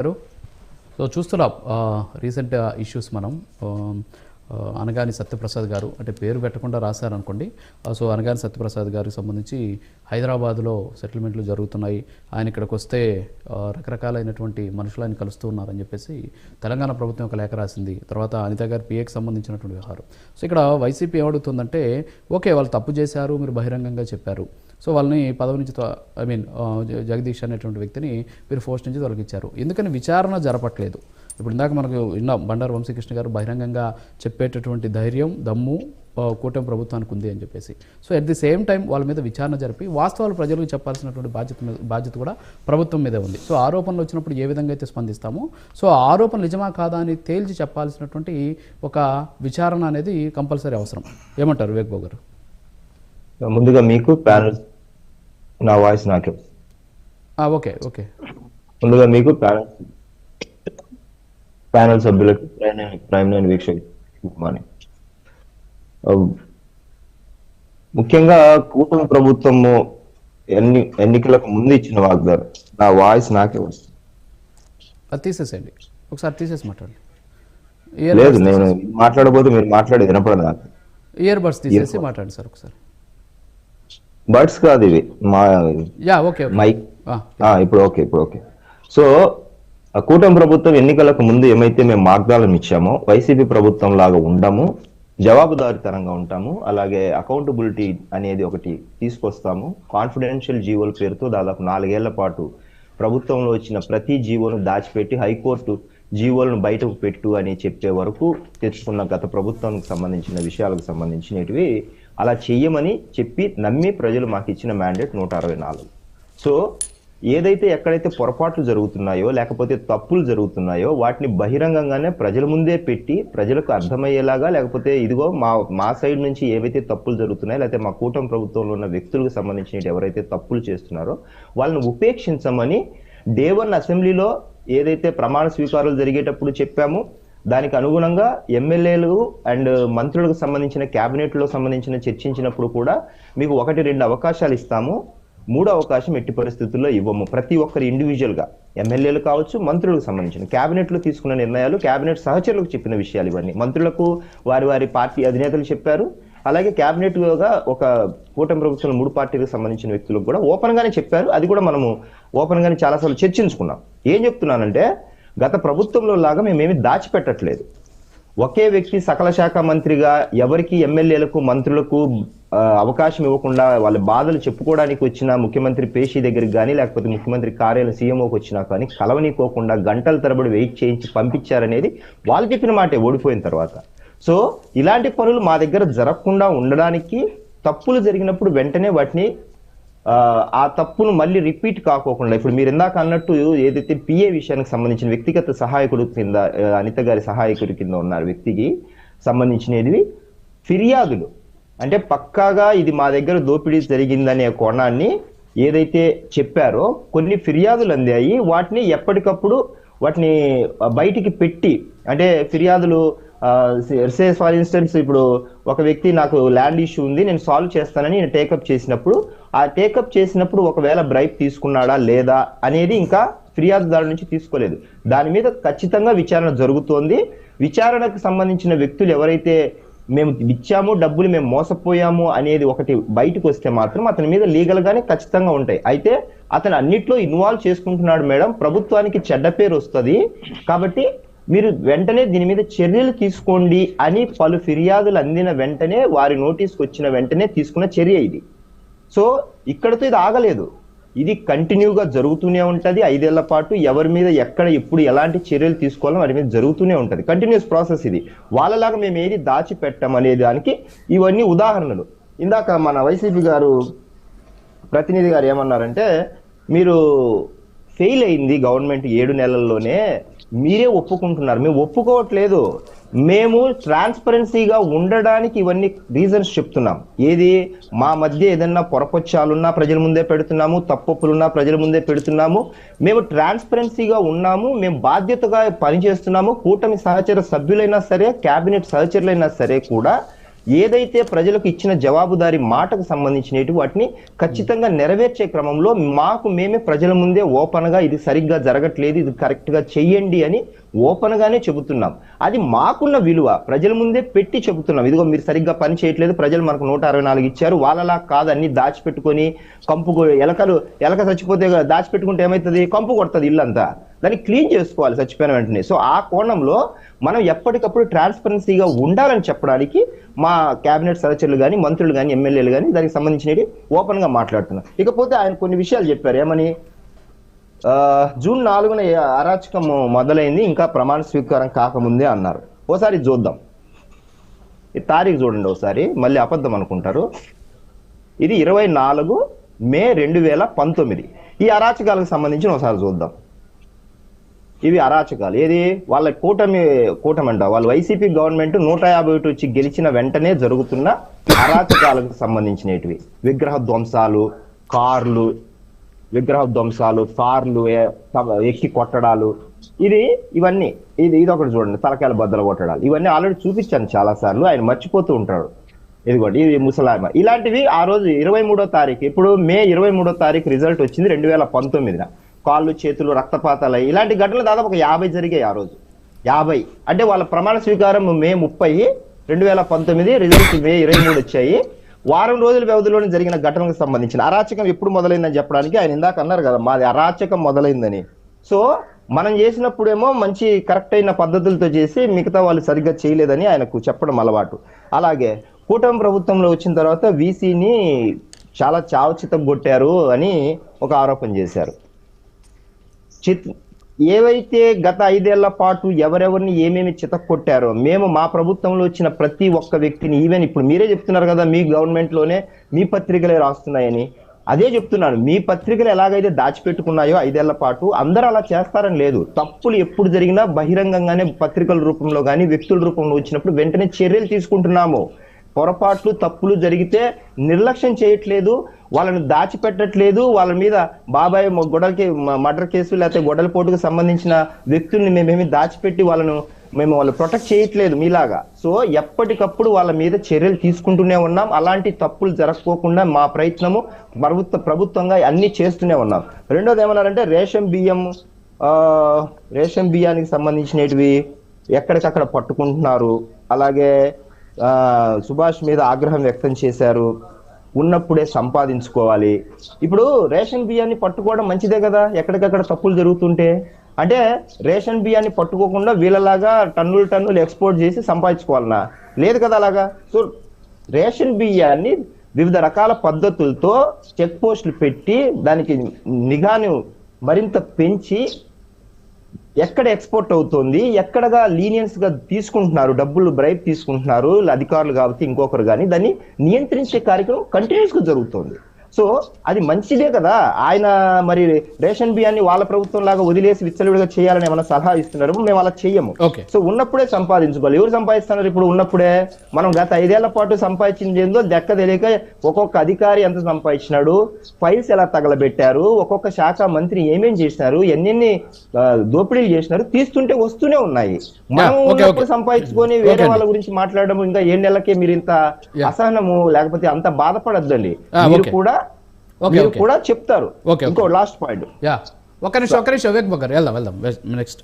గారు. సో చూస్తున్నాం recent issues మనం అనగాని సత్యప్రసాద్ గారు అంటే పేరు పెట్టకుండా రాశారనుకోండి. సో అనగాని సత్యప్రసాద్ గారికి సంబంధించి హైదరాబాద్లో సెటిల్మెంట్లు జరుగుతున్నాయి. ఆయన ఇక్కడికి వస్తే రకరకాలైనటువంటి మనుషులు ఆయన కలుస్తూ ఉన్నారని చెప్పేసి తెలంగాణ ప్రభుత్వం ఒక లేఖ రాసింది. తర్వాత అనిత గారి పిఏకి సంబంధించినటువంటి వ్యవహారం. సో ఇక్కడ వైసీపీ ఏమడుగుతుందంటే ఓకే వాళ్ళు తప్పు చేశారు మీరు బహిరంగంగా చెప్పారు. సో వాళ్ళని పదవి నుంచి ఐ మీన్ జగదీష్ అనేటువంటి వ్యక్తిని మీరు ఫోర్స్ నుంచి తొలగించారు. ఎందుకని విచారణ జరపట్లేదు. ఇప్పుడు ఇందాక మనకు విన్నాం బండారు వంశీకృష్ణ గారు బహిరంగంగా చెప్పేటటువంటి ధైర్యం దమ్ము కూటమి ప్రభుత్వానికి ఉంది అని చెప్పేసి. So at the same time వాళ్ళ మీద విచారణ జరిపి వాస్తవాలు ప్రజలకు చెప్పాల్సినటువంటి బాధ్యత మీద బాధ్యత కూడా ప్రభుత్వం మీదే ఉంది. సో ఆరోపణలు వచ్చినప్పుడు ఏ విధంగా అయితే స్పందిస్తామో సో ఆరోపణ నిజమా కాదా అని తేల్చి చెప్పాల్సినటువంటి ఒక విచారణ అనేది కంపల్సరీ అవసరం. ఏమంటారు వివేక్ బాబు గారు? ముందుగా మీకు ప్యానల్ నా వాయిస్ నాకే ఓకే ఓకే. ముందుగా మీకు ప్యానల్ సభ్యులకు ప్రైమ్ నైన్ వీక్షకు ముఖ్యంగా కూటమి ప్రభుత్వము ఎన్ని ఎన్నికలకు ముందు ఇచ్చిన వాగ్దానం నా వాయిస్ నాకే వస్తుంది. అది తీసేసేయండి. ఒకసారి తీసేసి మాట్లాడండి. లేదు నేను మాట్లాడబోతే మీరు మాట్లాడేది వినపడదు నాకు. ఇయర్ బడ్స్ తీసేసి మాట్లాడండి సార్ ఒకసారి. బర్డ్స్ కాదు ఇవి. మా యా ఓకే మైక్. ఇప్పుడు ఓకే ఇప్పుడు ఓకే. సో ఆ కూటమి ప్రభుత్వం ఎన్నికలకు ముందు ఏమైతే మేము వాగ్దానం ఇచ్చామో వైసీపీ ప్రభుత్వం లాగా ఉండము జవాబుదారితనంగా ఉంటాము అలాగే అకౌంటబిలిటీ అనేది ఒకటి తీసుకొస్తాము. కాన్ఫిడెన్షియల్ జీవోల పేరుతో దాదాపు నాలుగేళ్ళ పాటు ప్రభుత్వంలో వచ్చిన ప్రతి జీవోను దాచిపెట్టి హైకోర్టు జీవోలను బయటకు పెట్టు అని చెప్పే వరకు తెచ్చుకున్న గత ప్రభుత్వానికి సంబంధించిన విషయాలకు సంబంధించినవి అలా చెయ్యమని చెప్పి నమ్మి ప్రజలు మాకు ఇచ్చిన మ్యాండేట్ నూట అరవై నాలుగు. సో ఏదైతే ఎక్కడైతే పొరపాట్లు జరుగుతున్నాయో లేకపోతే తప్పులు జరుగుతున్నాయో వాటిని బహిరంగంగానే ప్రజల ముందే పెట్టి ప్రజలకు అర్థమయ్యేలాగా లేకపోతే ఇదిగో మా మా సైడ్ నుంచి ఏవైతే తప్పులు జరుగుతున్నాయో లేకపోతే మా కూటమి ప్రభుత్వంలో ఉన్న వ్యక్తులకు సంబంధించిన ఎవరైతే తప్పులు చేస్తున్నారో వాళ్ళని ఉపేక్షించమని డే వన్ అసెంబ్లీలో ఏదైతే ప్రమాణ స్వీకారాలు జరిగేటప్పుడు చెప్పాము దానికి అనుగుణంగా ఎమ్మెల్యేలు అండ్ మంత్రులకు సంబంధించిన క్యాబినెట్లో సంబంధించిన చర్చించినప్పుడు కూడా మీకు ఒకటి రెండు అవకాశాలు ఇస్తాము. మూడో అవకాశం ఎట్టి పరిస్థితుల్లో ఇవ్వము. ప్రతి ఒక్కరు ఇండివిజువల్గా ఎమ్మెల్యేలు కావచ్చు మంత్రులకు సంబంధించిన. క్యాబినెట్లో తీసుకున్న నిర్ణయాలు క్యాబినెట్ సహచరులకు చెప్పిన విషయాలు ఇవన్నీ. మంత్రులకు వారి వారి పార్టీ అధినేతలు చెప్పారు. అలాగే క్యాబినెట్గా ఒక కూటమి ప్రభుత్వం మూడు పార్టీలకు సంబంధించిన వ్యక్తులకు కూడా ఓపెన్గానే చెప్పారు. అది కూడా మనము ఓపెన్గానే చాలాసార్లు చర్చించుకున్నాం. ఏం చెప్తున్నానంటే గత ప్రభుత్వంలో లాగా మేమేమి దాచిపెట్టట్లేదు. ఒకే వ్యక్తి సకల శాఖ మంత్రిగా ఎవరికి ఎమ్మెల్యేలకు మంత్రులకు అవకాశం ఇవ్వకుండా వాళ్ళ బాధలు చెప్పుకోవడానికి వచ్చిన ముఖ్యమంత్రి పేషీ దగ్గరికి కానీ లేకపోతే ముఖ్యమంత్రి కార్యాలయం సీఎంఓకి వచ్చినా కానీ కలవనీకోకుండా గంటల తరబడి వెయిట్ చేయించి పంపించారనేది వాళ్ళు చెప్పిన మాటే ఓడిపోయిన తర్వాత. సో ఇలాంటి పనులు మా దగ్గర జరగకుండా ఉండడానికి తప్పులు జరిగినప్పుడు వెంటనే వాటిని ఆ, తప్పును మళ్ళీ రిపీట్ కాకోకుండా ఇప్పుడు మీరు ఇందాక అన్నట్టు ఏదైతే పిఏ విషయానికి సంబంధించిన వ్యక్తిగత సహాయకుడు కింద అనిత గారి సహాయకుడి కింద ఉన్న వ్యక్తికి సంబంధించినవి ఫిర్యాదులు. అంటే పక్కాగా ఇది మా దగ్గర దోపిడీ జరిగిందనే కోణాన్ని ఏదైతే చెప్పారో కొన్ని ఫిర్యాదులు అందాయి వాటిని ఎప్పటికప్పుడు వాటిని బయటికి పెట్టి అంటే ఫిర్యాదులు ఫర్ ఇన్స్టెన్స్ ఇప్పుడు ఒక వ్యక్తి నాకు ల్యాండ్ ఇష్యూ ఉంది నేను సాల్వ్ చేస్తానని నేను టేకప్ చేసినప్పుడు ఆ టేకప్ చేసినప్పుడు ఒకవేళ బ్రైప్ తీసుకున్నాడా లేదా అనేది ఇంకా ఫిర్యాదుదారు నుంచి తీసుకోలేదు. దాని మీద ఖచ్చితంగా విచారణ జరుగుతోంది. విచారణకు సంబంధించిన వ్యక్తులు ఎవరైతే మేము ఇచ్చాము డబ్బులు మేము మోసపోయాము అనేది ఒకటి బయటకు వస్తే మాత్రం అతని మీద లీగల్గానే ఖచ్చితంగా ఉంటాయి. అయితే అతను అన్నిట్లో ఇన్వాల్వ్ చేసుకుంటున్నాడు మేడం. ప్రభుత్వానికి చెడ్డ పేరు వస్తుంది. కాబట్టి మీరు వెంటనే దీని మీద చర్యలు తీసుకోండి అని పలు ఫిర్యాదులు అందిన వెంటనే వారి నోటీస్కి వచ్చిన వెంటనే తీసుకున్న చర్య ఇది. సో ఇక్కడతో ఇది ఆగలేదు. ఇది కంటిన్యూగా జరుగుతూనే ఉంటుంది. ఐదేళ్ళ పాటు ఎవరి మీద ఎక్కడ ఎప్పుడు ఎలాంటి చర్యలు తీసుకోవాలో వారి మీద జరుగుతూనే ఉంటుంది. కంటిన్యూస్ ప్రాసెస్ ఇది. వాళ్ళలాగా మేము ఏది దాచిపెట్టాం అనే దానికి ఇవన్నీ ఉదాహరణలు. ఇందాక మన వైసీపీ గారు ప్రతినిధి గారు ఏమన్నారంటే మీరు ఫెయిల్ అయింది గవర్నమెంట్ ఏడు నెలల్లోనే మీరే ఒప్పుకుంటున్నారు. మేము ఒప్పుకోవట్లేదు. మేము ట్రాన్స్పరెన్సీగా ఉండడానికి ఇవన్నీ రీజన్స్ చెప్తున్నాం. ఏది? మా మధ్య ఏదన్నా పొరపచ్చాలున్నా ప్రజల ముందే పెడుతున్నాము తప్పొప్పులున్నా ప్రజల ముందే పెడుతున్నాము. మేము ట్రాన్స్పరెన్సీగా ఉన్నాము మేము బాధ్యతగా పనిచేస్తున్నాము. కూటమి సహచర సభ్యులైనా సరే క్యాబినెట్ సహచరులైనా సరే కూడా ఏదైతే ప్రజలకు ఇచ్చిన జవాబుదారి మాటకు సంబంధించినవి వాటిని ఖచ్చితంగా నెరవేర్చే క్రమంలో మాకు మేమే ప్రజల ముందే ఓపెన్గా ఇది సరిగ్గా జరగట్లేదు ఇది కరెక్ట్గా చెయ్యండి అని ఓపెన్ గానే చెబుతున్నాం. అది మాకున్న విలువ ప్రజల ముందే పెట్టి చెబుతున్నాం. ఇదిగో మీరు సరిగ్గా పని చేయట్లేదు ప్రజలు మనకు నూట అరవై నాలుగు ఇచ్చారు వాళ్ళలా కాదు అన్ని దాచిపెట్టుకొని కంపు ఎలకలు ఎలక చచ్చిపోతే దాచిపెట్టుకుంటే ఏమవుతుంది? కంపు కొడుతుంది ఇల్లంతా. దాన్ని క్లీన్ చేసుకోవాలి చచ్చిపోయిన వెంటనే. సో ఆ కోణంలో మనం ఎప్పటికప్పుడు ట్రాన్స్పరెన్సీగా ఉండాలని చెప్పడానికి మా కేబినెట్ సదస్సులు కానీ మంత్రులు కానీ ఎమ్మెల్యేలు కానీ దానికి సంబంధించినవి ఓపెన్గా మాట్లాడుతున్నాం. ఇకపోతే ఆయన కొన్ని విషయాలు చెప్పారు. ఏమని? జూన్ నాలుగున అరాచకం మొదలైంది ఇంకా ప్రమాణ స్వీకారం కాకముందే అన్నారు. ఓసారి చూద్దాం. ఈ తారీఖు చూడండి ఒకసారి మళ్ళీ అబద్ధం అనుకుంటారు. ఇది ఇరవై నాలుగు మే రెండు వేల పంతొమ్మిది. ఈ అరాచకాలకు సంబంధించిన ఒకసారి చూద్దాం. ఇవి అరాచకాలు. ఏది? వాళ్ళ కూటమి కూటమి అంట వాళ్ళ వైసీపీ గవర్నమెంట్ నూట యాభై ఒకటి వచ్చి గెలిచిన వెంటనే జరుగుతున్న అరాచకాలకు సంబంధించినవి విగ్రహ ధ్వంసాలు కార్లు విగ్రహ ధ్వంసాలు కార్లు ఎక్కి కొట్టడాలు. ఇది ఇవన్నీ. ఇది ఇది ఒకటి చూడండి. తలకాయల బద్దలు కొట్టడాలు. ఇవన్నీ ఆల్రెడీ చూపించాను చాలా సార్లు ఆయన మర్చిపోతూ ఉంటాడు. ఇదిగోండి ఇది ముసలాయమ. ఇలాంటివి ఆ రోజు ఇరవై మూడో తారీఖు. ఇప్పుడు మే ఇరవై మూడో తారీఖు రిజల్ట్ వచ్చింది రెండు వేల పంతొమ్మిదిన. కాళ్ళు చేతులు రక్తపాతాలు ఇలాంటి ఘటనలు దాదాపు ఒక యాభై జరిగాయి ఆ రోజు. యాభై. అంటే వాళ్ళ ప్రమాణ స్వీకారం మే ముప్పై రెండు వేల పంతొమ్మిది రిజల్ట్ మే ఇరవై మూడు వచ్చాయి. వారం రోజుల వ్యవధిలోనే జరిగిన ఘటనకు సంబంధించిన అరాచకం ఎప్పుడు మొదలైందని చెప్పడానికి ఆయన ఇందాక అన్నారు కదా మాది అరాచకం మొదలైందని. సో మనం చేసినప్పుడేమో మంచి కరెక్ట్ అయిన పద్ధతులతో చేసి మిగతా వాళ్ళు సరిగ్గా చేయలేదని ఆయనకు చెప్పడం అలవాటు. అలాగే కూటమి ప్రభుత్వంలో వచ్చిన తర్వాత వీసీని చాలా చావచితం కొట్టారు అని ఒక ఆరోపణ చేశారు. చిత్ ఏవైతే గత ఐదేళ్ళ పాటు ఎవరెవరిని ఏమేమి చితక్కొట్టారో మేము మా ప్రభుత్వంలో వచ్చిన ప్రతి ఒక్క వ్యక్తిని ఈవెన్ ఇప్పుడు మీరే చెప్తున్నారు కదా మీ గవర్నమెంట్లోనే మీ పత్రికలే రాస్తున్నాయని. అదే చెప్తున్నాను మీ పత్రికలు ఎలాగైతే దాచిపెట్టుకున్నాయో ఐదేళ్ళ పాటు అందరూ అలా చేస్తారని లేదు. తప్పులు ఎప్పుడు జరిగినా బహిరంగంగానే పత్రికల రూపంలో కానీ వ్యక్తుల రూపంలో వచ్చినప్పుడు వెంటనే చర్యలు తీసుకుంటున్నాము. పొరపాట్లు తప్పులు జరిగితే నిర్లక్ష్యం చేయట్లేదు వాళ్ళని దాచిపెట్టట్లేదు వాళ్ళ మీద బాబాయ్ మొ- గొడవలకి మర్డర్ కేసు లేకపోతే గొడవల పోటుకు సంబంధించిన వ్యక్తుల్ని మేమేమి దాచిపెట్టి వాళ్ళను మేము వాళ్ళు ప్రొటెక్ట్ చేయట్లేదు మీలాగా. సో ఎప్పటికప్పుడు వాళ్ళ మీద చర్యలు తీసుకుంటూనే ఉన్నాం. అలాంటి తప్పులు జరగకోకుండా మా ప్రయత్నము ప్రభుత్వ ప్రభుత్వంగా అన్ని చేస్తూనే ఉన్నాం. రెండోది ఏమన్నారంటే రేషన్ బియ్యం రేషన్ బియ్యానికి సంబంధించినవి ఎక్కడికక్కడ పట్టుకుంటున్నారు. అలాగే సుభాష్ మీద ఆగ్రహం వ్యక్తం చేశారు. ఉన్నప్పుడే సంపాదించుకోవాలి. ఇప్పుడు రేషన్ బియ్యాన్ని పట్టుకోవడం మంచిదే కదా? ఎక్కడికక్కడ తప్పులు జరుగుతుంటే? అంటే రేషన్ బియ్యాన్ని పట్టుకోకుండా వీళ్ళలాగా టన్నులు టన్నులు ఎక్స్పోర్ట్ చేసి సంపాదించుకోవాలన్నా లేదు కదా అలాగా? సో రేషన్ బియ్యాన్ని వివిధ రకాల పద్ధతులతో చెక్ పోస్టులు పెట్టి దానికి నిఘాను మరింత పెంచి ఎక్కడ ఎక్స్పోర్ట్ అవుతుంది ఎక్కడగా లీనియన్స్గా తీసుకుంటున్నారు డబ్బులు బ్రైబ్ తీసుకుంటున్నారు అధికారులు కాబట్టి ఇంకొకరు కానీ దాన్ని నియంత్రించే కార్యక్రమం కంటిన్యూస్గా జరుగుతుంది. సో అది మంచిదే కదా. ఆయన మరి రేషన్ బియ్యాన్ని వాళ్ళ ప్రభుత్వం లాగా వదిలేసి విచ్చలవిడిగా చేయాలని ఏమైనా సలహా ఇస్తున్నారు. మేము అలా చెయ్యము. సో ఉన్నప్పుడే సంపాదించుకోవాలి. ఎవరు సంపాదిస్తున్నారు ఇప్పుడు? ఉన్నప్పుడే మనం గత ఐదేళ్ళ పాటు సంపాదించింది ఏందో దెక్క తెలియక ఒక్కొక్క అధికారి ఎంత సంపాదించినాడు? ఫైల్స్ ఎలా తగలబెట్టారు? ఒక్కొక్క శాఖ మంత్రి ఏమేం చేసినారు? ఎన్నెన్ని దోపిడీలు చేసినారు? తీస్తుంటే వస్తూనే ఉన్నాయి. మనం ఉన్నప్పుడు. సంపాదించుకొని వేరే. వాళ్ళ గురించి మాట్లాడడం ఇంకా ఏ నెలకే మీరు ఇంత. అసహనము లేకపోతే అంత బాధపడద్దండి. మీరు. కూడా మీరు. కూడా చెప్తారు. ఇంకో లాస్ట్ పాయింట్ యా. ఒక్క నిమిషం ఒక్క నిమిషం. వివేక్ బగర్ వెళ్దాం వెళ్దాం. నెక్స్ట్.